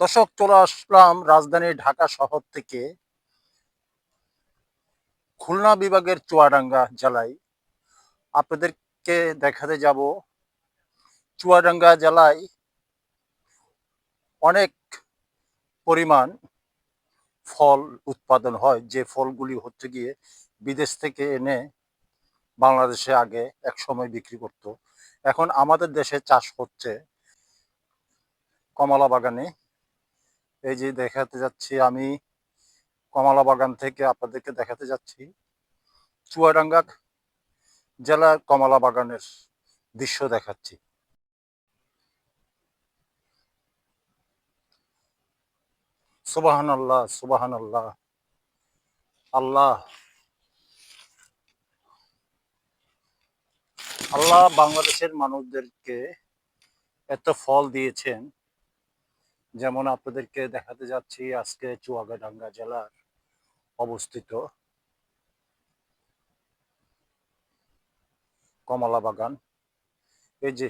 দর্শক, চলে আসলাম রাজধানী ঢাকা শহর থেকে খুলনা বিভাগের চুয়াডাঙ্গা জেলায়। আপনাদেরকে দেখাতে যাব চুয়াডাঙ্গা জেলায় অনেক পরিমাণ ফল উৎপাদন হয়। যে ফলগুলি হচ্ছে গিয়ে বিদেশ থেকে এনে বাংলাদেশে আগে এক সময় বিক্রি করত। এখন আমাদের দেশে চাষ হচ্ছে কমলা বাগানে এই যে দেখাতে যাচ্ছি আমি কমলা বাগান থেকে আপনাদেরকে দেখাতে যাচ্ছি। চুয়াডাঙ্গা জেলার কমলা বাগানের দৃশ্য দেখাচ্ছি। সুবাহান আল্লাহ সুবাহান আল্লাহ আল্লাহ। আল্লাহ বাংলাদেশের মানুষদেরকে এত ফল দিয়েছেন। যেমন আপনাদেরকে দেখাতে যাচ্ছি আজকে চুয়াগাডাঙ্গা জেলার অবস্থিত কমলা বাগান। এই যে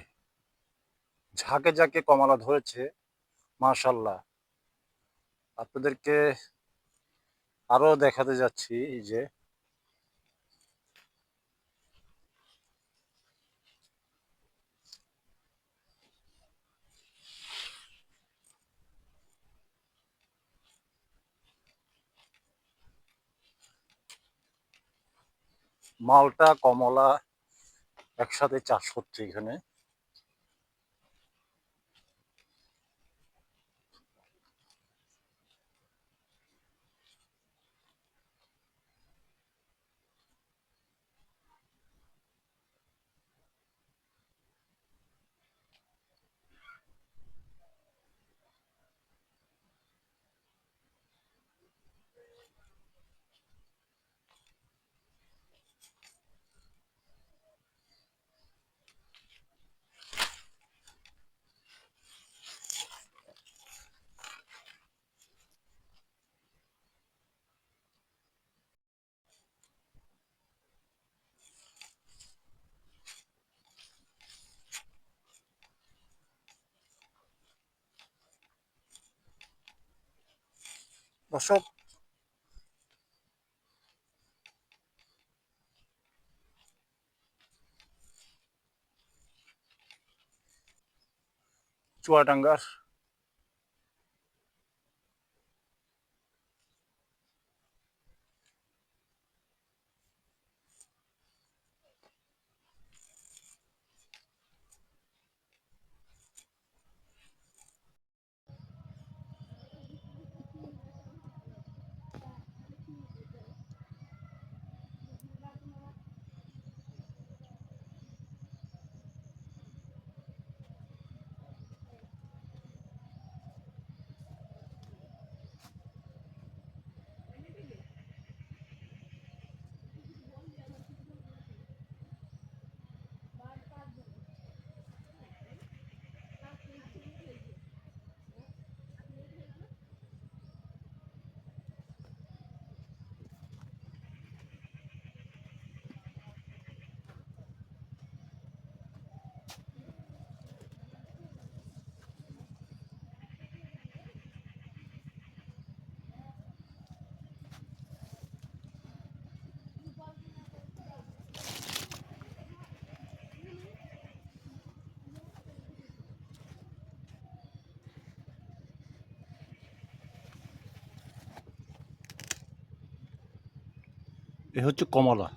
ঝাঁকে ঝাঁকে কমলা ধরেছে মাশাল্লাহ আপনাদেরকে আরও দেখাতে যাচ্ছি এই যে মালটা কমলা একসাথে চাষ হচ্ছে এখানে। দর্শক চুয়াডাঙ্গার এ হচ্ছে কমলা।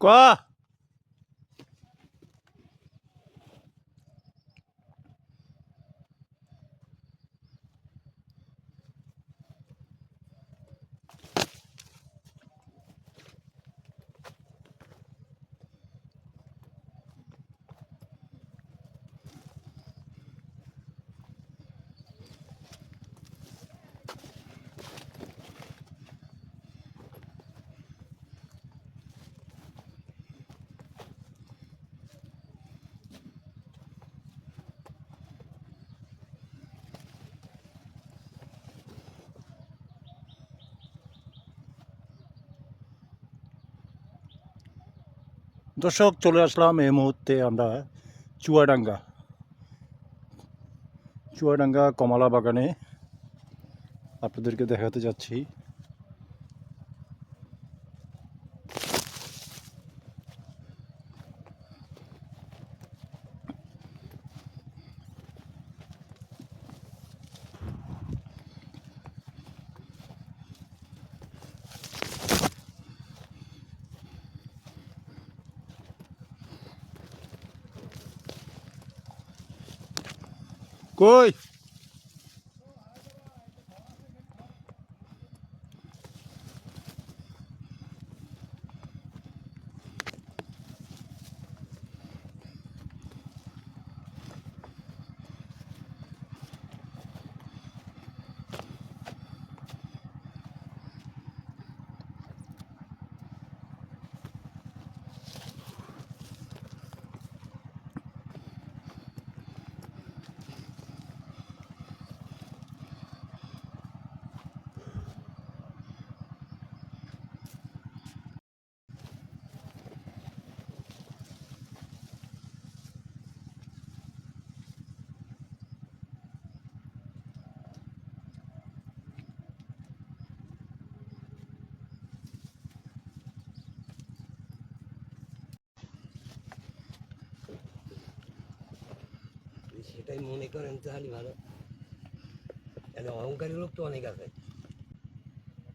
ক? দর্শক চলে আসলাম এই মুহূর্তে আমরা চুয়াডাঙ্গা। চুয়াডাঙ্গা কমলা বাগানে আপনাদেরকে দেখাতে যাচ্ছি। Oi! সেটাই মনে করেন তাহলে ভালো। তাহলে অহংকারী লোক তো অনেক আছে।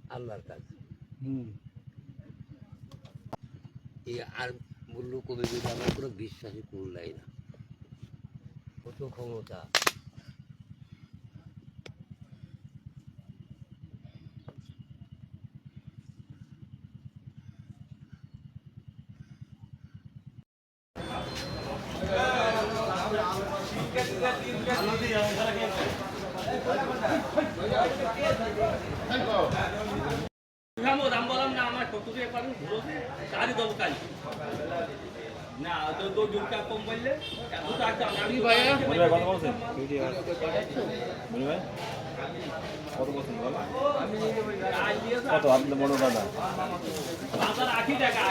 আল্লাহর কাজ। এই আর বলল কবি যদি আমার কোনো বিশ্বাসই করলাই না। কত ক্ষমতা? দাম বললাম না আমার কত দিয়ে ঘুরোতে কারি দেবো কাল। না তো তো দুটা কম বললে এত টাকা আমি ভাই কত বলছেন? ভাই কত বলছেন বল? কত আপনার বড় দাদা। বাজার আশি টাকা।